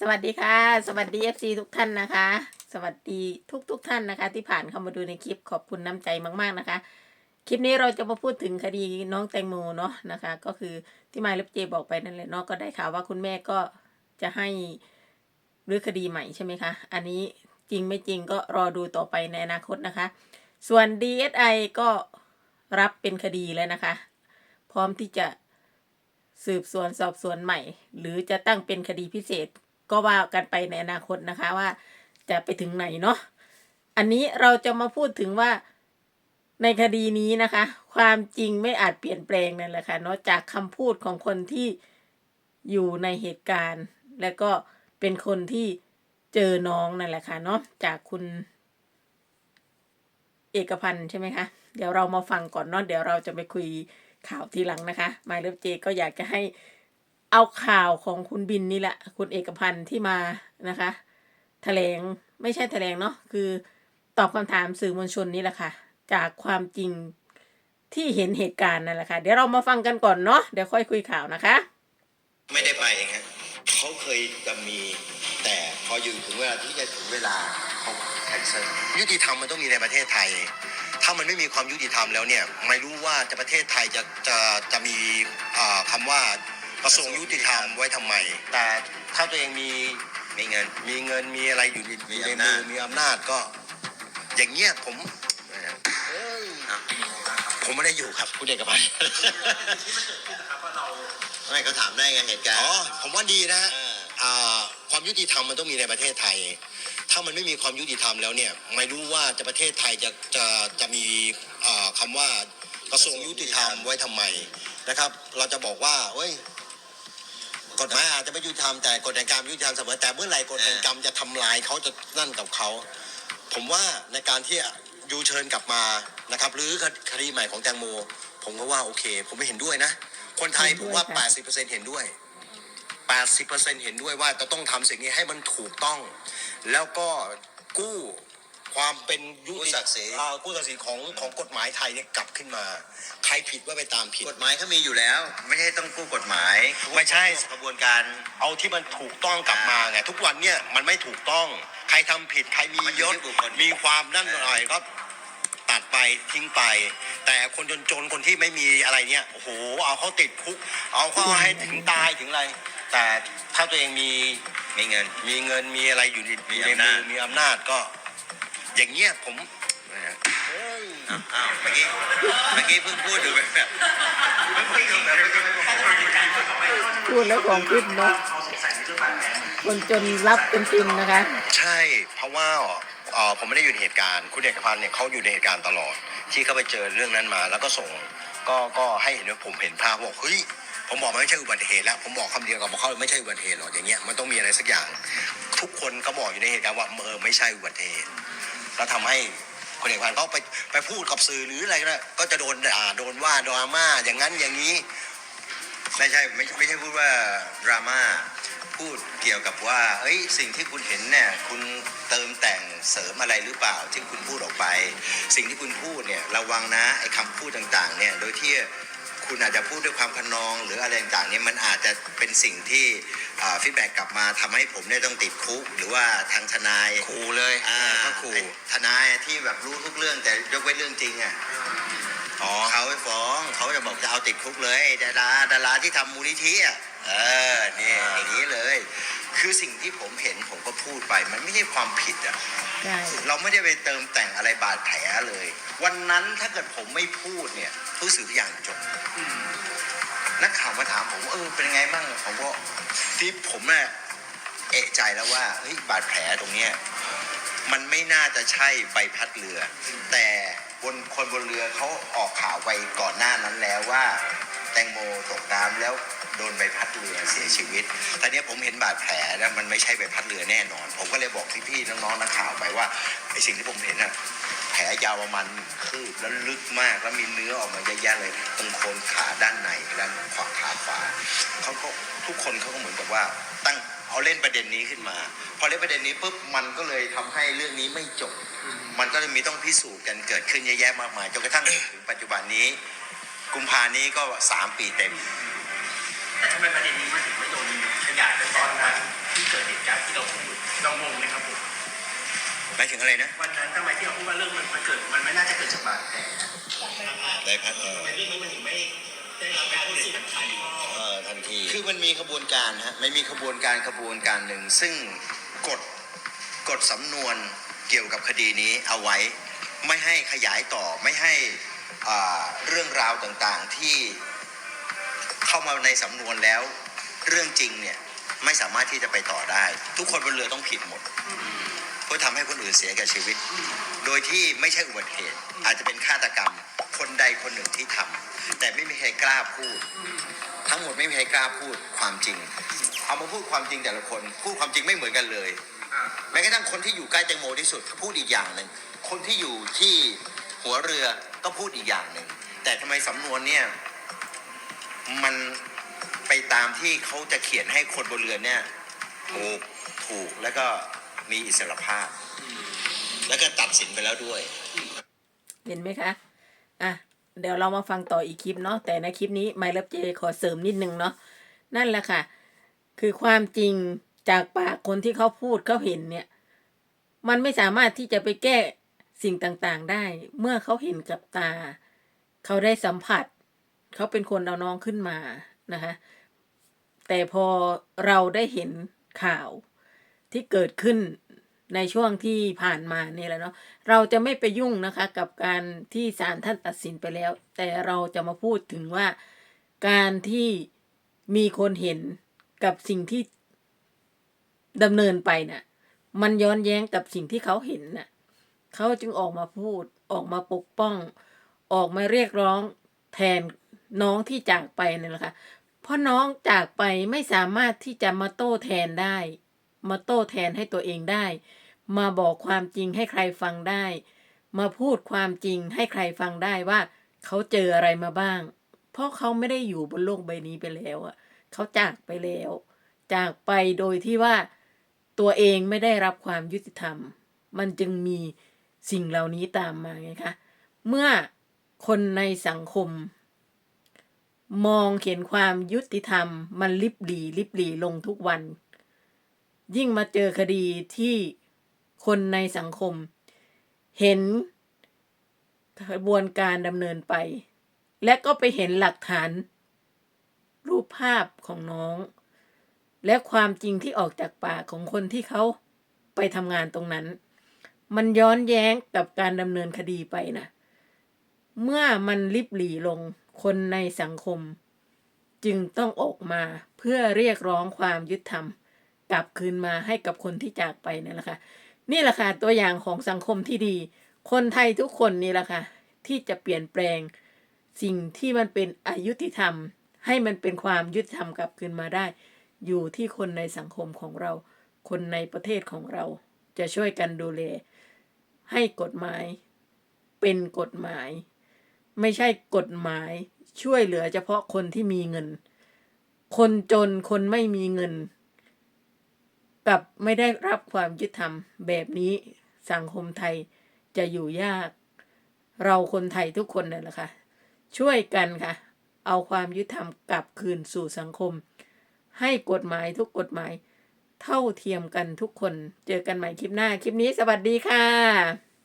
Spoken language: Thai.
สวัสดีค่ะ สวัสดี FC ทุกท่านนะคะ สวัสดีทุกทุกท่านนะคะ ที่ผ่านเข้ามาดูในคลิปขอบคุณน้ำใจมาก ๆนะคะ คลิปนี้เราจะมาพูดถึงคดีน้องแตงโมเนาะนะคะ ก็คือที่มายเล็บเจบอกไปนั่นแหละเนาะก็ได้ข่าวว่าคุณแม่ก็จะให้รื้อคดีใหม่ใช่ไหมคะ อันนี้จริงไม่จริงก็รอดูต่อไปในอนาคตนะคะ ส่วน DSI ก็รับเป็นคดีแล้วนะคะ พร้อมที่จะสืบสวนสอบสวนใหม่ หรือจะตั้งเป็นคดีพิเศษ ก็ว่ากันไปในอนาคตนะคะว่าจะไปถึงไหนเนาะอันนี้เราจะมาพูดถึงว่าในคดีนี้นะคะ ความจริงไม่อาจเปลี่ยนแปลงนั่นแหละค่ะเนาะจากคำพูดของคนที่อยู่ในเหตุการณ์ และก็เป็นคนที่เจอน้องนั่นแหละค่ะเนาะจากคุณ เอกพันธ์ใช่ไหมคะ เดี๋ยวเรามาฟังก่อนเนาะเดี๋ยวเราจะไปคุยข่าวทีหลังนะคะ มายเลิฟเจก็อยากจะให้ เอาข่าวของคุณบินนี่แหละ คุณเอกพันธ์ที่มานะคะแถลงไม่ใช่แถลงเนาะคือตอบคำถามสื่อมวลชนนี่แหละค่ะ จากความจริงที่เห็นเหตุการณ์นั่นแหละค่ะเดี๋ยวเรามาฟังกันก่อนเนาะเดี๋ยวค่อยคุยข่าวนะคะ ไม่ได้ไปเองฮะเขาเคยจะมีแต่พออยู่ถึงเวลาที่จะถึงเวลาเขาแคนเซิลยุติธรรมมันต้องมีในประเทศไทย ถ้ามันไม่มีความยุติธรรมแล้วเนี่ย ไม่รู้ว่าจะประเทศไทยจะจะจะมีอ่าคำว่า กระทรวงยุติธรรมไว้ทำไม แต่ถ้าตัวเองมีมีเงิน มีเงินมีอะไรอยู่ในอยู่ในมือมีอำนาจก็ อย่างเงี้ยผมเอ้ยผมไม่ได้อยู่ครับคุณเอกพันธ์ ไม่เขาถามได้ไงเหตุการณ์ อ๋อ ผมว่าดีนะฮะอ่าความยุติธรรมมันต้องมีในประเทศไทย ถ้ามันไม่มีความยุติธรรมแล้วเนี่ย ไม่รู้ว่าจะประเทศไทยจะจะจะมีอ่าคำว่ากระทรวงยุติธรรมไว้ทำไมนะครับ เราจะบอกว่าเฮ้ย กฎหมายอาจจะไม่ยุติธรรมแต่กฎแห่งกรรมยุติธรรมเสมอแต่เมื่อไหร่กฎแห่งกรรมจะทำลายเขาจะนั่นกับเขา ผมว่าในการที่ยูเชิญกลับมานะครับหรือคดีใหม่ของแตงโม ผมก็ว่าโอเค ผมไม่เห็นด้วยนะ คนไทยผมว่าเห็นด้วยค่ะ80%เห็นด้วย 80%เห็นด้วยว่าจะต้องทำสิ่งนี้ให้มันถูกต้อง แล้วก็กู้ ความเป็นยุกู้ติศักดิ์ศรี อ่ากู้ศักดิ์ศรีของของกฎหมายไทยเนี่ยกลับขึ้นมา ใครผิดว่าไปตามผิด กฎหมายเขามีอยู่แล้ว ไม่ใช่ต้องกู้กฎหมายไม่ใช่ กระบวนการ เอาที่มันถูกต้องกลับมาไงทุกวันเนี่ยมันไม่ถูกต้อง ใครทำผิดใครมีมันอยู่ยศที่บุคคล มีความนั่นหน่อยก็ตัดไปทิ้งไป แต่คนจนๆคนที่ไม่มีอะไรเนี่ยโอ้โหเอาเขาติดคุก เอาเขาให้ถึงตายถึงอะไร แต่ถ้าตัวเองมี มีเงิน มีเงินมีอะไรอยู่ในมีในอำมืนาอจมีอำนาจก็ อย่างเงี้ยผมอ้าวอ้าวเมื่อกี้เมื่อกี้เพิ่งพูดอยู่แบบพูดแล้วของขึ้นเนาะคนจนรับเป็นจริงนะคะ ใช่เพราะว่าเอ่อผมไม่ได้อยู่ในเหตุการณ์คุณเอกพันธ์เนี่ยเขาอยู่ในเหตุการณ์ตลอด ที่เขาไปเจอเรื่องนั้นมา แล้วก็ส่งก็ก็ให้เห็นว่าผมเห็นภาพบอกเฮ้ยผมบอกมันไม่ใช่อุบัติเหตุแล้วผมบอกคำเดียวกับเขาไม่ใช่อุบัติเหตุหรอกอย่างเงี้ยมันต้องมีอะไรสักอย่าง ทุกคนก็บอกอยู่ในเหตุการณ์ว่าเออไม่ใช่อุบัติเหตุ แล้วทำให้คุณเอกพันธ์เขาไปไปพูดกับสื่อหรืออะไรก็ได้ก็จะโดนด่าโดนว่าดราม่าอย่างนั้นอย่างนี้ ไม่ใช่ไม่ไม่ใช่พูดว่าดราม่าพูดเกี่ยวกับว่าเอ้ยสิ่งที่คุณเห็นเนี่ยคุณเติมแต่งเสริมอะไรหรือเปล่าที่คุณพูดออกไป สิ่งที่คุณพูดเนี่ยระวังนะไอ้คำพูดต่างๆเนี่ยโดยที่ คุณอาจจะพูดด้วยความขนอง หรืออะไรต่างๆเนี่ยมันอาจจะเป็นสิ่งที่ฟีดแบ็กกลับมาทำให้ผมเนี่ยต้องติดคุก หรือว่าทางทนายขู่เลยอ่าก็ขู่ไอ้ทนายที่แบบรู้ทุกเรื่องแต่ยกเว้นเรื่องจริงอะอ๋อเขาไปฟ้องเขาจะบอกจะเอาติดคุกเลยดาราดาราที่ทำมูลนิธิอะเออเนี่ยอย่างนี้เลย คือสิ่งที่ผมเห็นผมก็พูดไป มันไม่ใช่ความผิดอะใช่เราไม่ได้ไปเติมแต่งอะไรบาดแผลเลย วันนั้นถ้าเกิดผมไม่พูดเนี่ยผู้สื่อทุกอย่างจบนักข่าวมาถามผมว่าเออเป็นไงบ้างผมก็ที่ผมเนี่ยเอะใจแล้วว่าเฮ้ยบาดแผลตรงเนี้ยมันไม่น่าจะใช่ใบพัดเรือ แต่บนคนบนเรือเขาออกข่าวไปก่อนหน้านั้นแล้วว่า แตงโมตกน้ำแล้วโดนใบพัดเรือเสียชีวิตตอนนี้ผมเห็นบาดแผลแล้วมันไม่ใช่ใบพัดเรือแน่นอน ผมก็เลยบอกพี่ๆน้องๆนักข่าวไปว่าไอสิ่งที่ผมเห็นน่ะแผลยาวประมาณหนึ่งคืบแล้วลึกมากแล้วมีเนื้อออกมาเยอะแยะเลยตรงโคนขาด้านในด้านขวาขาขวาเขาก็ทุกคนเขาก็เหมือนกับว่าตั้งเอาเล่นประเด็นนี้ขึ้นมา พอเล่นประเด็นนี้ปุ๊บมันก็เลยทำให้เรื่องนี้ไม่จบ มันก็เลยมีต้องพิสูจน์กันเกิดขึ้นเยอะแยะมากมายจนกระทั่งถึงปัจจุบันนี้ กุมภานี้ก็สามปีเต็ม แต่ทำไมประเด็นนี้มันถึงไม่โดนขยายไปตอนนั้นที่เกิดเหตุการณ์เราพูดเรางงไหมครับผมหมายถึงอะไรนะวันนั้นทำไมที่เราพูดว่าเรื่องมันมันเกิดมันไม่น่าจะเกิดจากบาดแผลได้พัดเออทำไมเรื่องนี้มันถึงไม่ได้รับการพูดทันทีเออทันที คือมันมีขบวนการฮะไม่มีขบวนการขบวนการหนึ่ง ซึ่งกฎกฎสำนวนเกี่ยวกับคดีนี้เอาไว้ ไม่ให้ขยายต่อไม่ให้อ่า เรื่องราวต่างๆที่เข้ามาในสำนวนแล้ว เรื่องจริงเนี่ยไม่สามารถที่จะไปต่อได้ ทุกคนบนเรือต้องผิดหมด เพื่อทำให้คนอื่นเสียแก่ชีวิต โดยที่ไม่ใช่อุบัติเหตุ อาจจะเป็นฆาตกรรม คนใดคนหนึ่งที่ทำแต่ไม่มีใครกล้าพูด ทั้งหมดไม่มีใครกล้าพูดความจริง เอามาพูดความจริงแต่ละคน พูดความจริงไม่เหมือนกันเลย แม้กระทั่งคนที่อยู่ใกล้แตงโมที่สุดพูดอีกอย่างหนึ่ง คนที่อยู่ที่หัวเรือ ก็พูดอีกอย่างหนึ่ง แต่ทำไมสำนวนเนี่ย มันไปตามที่เขาจะเขียนให้คนบนเรือเนี่ยถูกถูกแล้วก็มีอิสรภาพ แล้วก็ตัดสินไปแล้วด้วย เห็นไหมคะ อะ เดี๋ยวเรามาฟังต่ออีกคลิปเนาะ แต่ในคลิปนี้ไม่รับเจขอเสริมนิดนึงเนาะ นั่นแหละค่ะ คือความจริงจากปากคนที่เขาพูดเขาเห็นเนี่ย มันไม่สามารถที่จะไปแก้ สิ่งต่างๆได้ เมื่อเขาเห็นกับตา เขาได้สัมผัส เขาเป็นคนเอาน้องขึ้นมานะคะแต่พอเราได้เห็นข่าวที่เกิดขึ้นในช่วงที่ผ่านมาเนี่ยแหละเนาะเราจะไม่ไปยุ่งนะคะ กับการที่ศาลท่านตัดสินไปแล้ว แต่เราจะมาพูดถึงว่าการที่มีคนเห็นกับสิ่งที่ดำเนินไปน่ะ มันย้อนแย้งกับสิ่งที่เขาเห็นน่ะ เขาจึงออกมาพูดออกมาปกป้อง ออกมาเรียกร้องแทนน้องที่จากไปนี่แหละค่ะเพราะน้องจากไปไม่สามารถที่จะมาโต้แทนได้ มาโต้แทนให้ตัวเองได้ มาบอกความจริงให้ใครฟังได้ มาพูดความจริงให้ใครฟังได้ว่า เขาเจออะไรมาบ้าง เพราะเขาไม่ได้อยู่บนโลกใบนี้ไปแล้วอะเขาจากไปแล้ว จากไปโดยที่ว่าตัวเองไม่ได้รับความยุติธรรม มันจึงมี สิ่งเหล่านี้ตามมาไงคะเมื่อคนในสังคม มองเห็นความยุติธรรม มันลิบหลีลิบหลีลงทุกวัน ยิ่งมาเจอคดีที่คนในสังคม เห็นกระบวนการดำเนินไป และก็ไปเห็นหลักฐาน รูปภาพของน้อง และความจริงที่ออกจากปากของคนที่เขาไปทำงานตรงนั้น มันย้อนแย้งกับการดำเนินคดีไปนะ เมื่อมันลิบหลีลงคนในสังคม จึงต้องออกมาเพื่อเรียกร้องความยุติธรรม กลับคืนมาให้กับคนที่จากไปนั่นแหละค่ะนี่แหละค่ะตัวอย่างของสังคมที่ดี คนไทยทุกคนนี่แหละค่ะที่จะเปลี่ยนแปลง สิ่งที่มันเป็นอายุติธรรม ให้มันเป็นความยุติธรรมกลับคืนมาได้ อยู่ที่คนในสังคมของเรา คนในประเทศของเราจะช่วยกันดูแล ให้กฎหมาย เป็นกฎหมาย ไม่ใช่กฎหมาย ช่วยเหลือเฉพาะคนที่มีเงิน คนจนคนไม่มีเงิน กับไม่ได้รับความยุติธรรมแบบนี้สังคมไทยจะอยู่ยาก เราคนไทยทุกคนนั่นแหละค่ะ ช่วยกันค่ะ เอาความยุติธรรมกลับคืนสู่สังคม ให้กฎหมายทุกกฎหมาย เท่าเทียมกันทุกคน เจอกันใหม่คลิปหน้า คลิปนี้สวัสดีค่ะ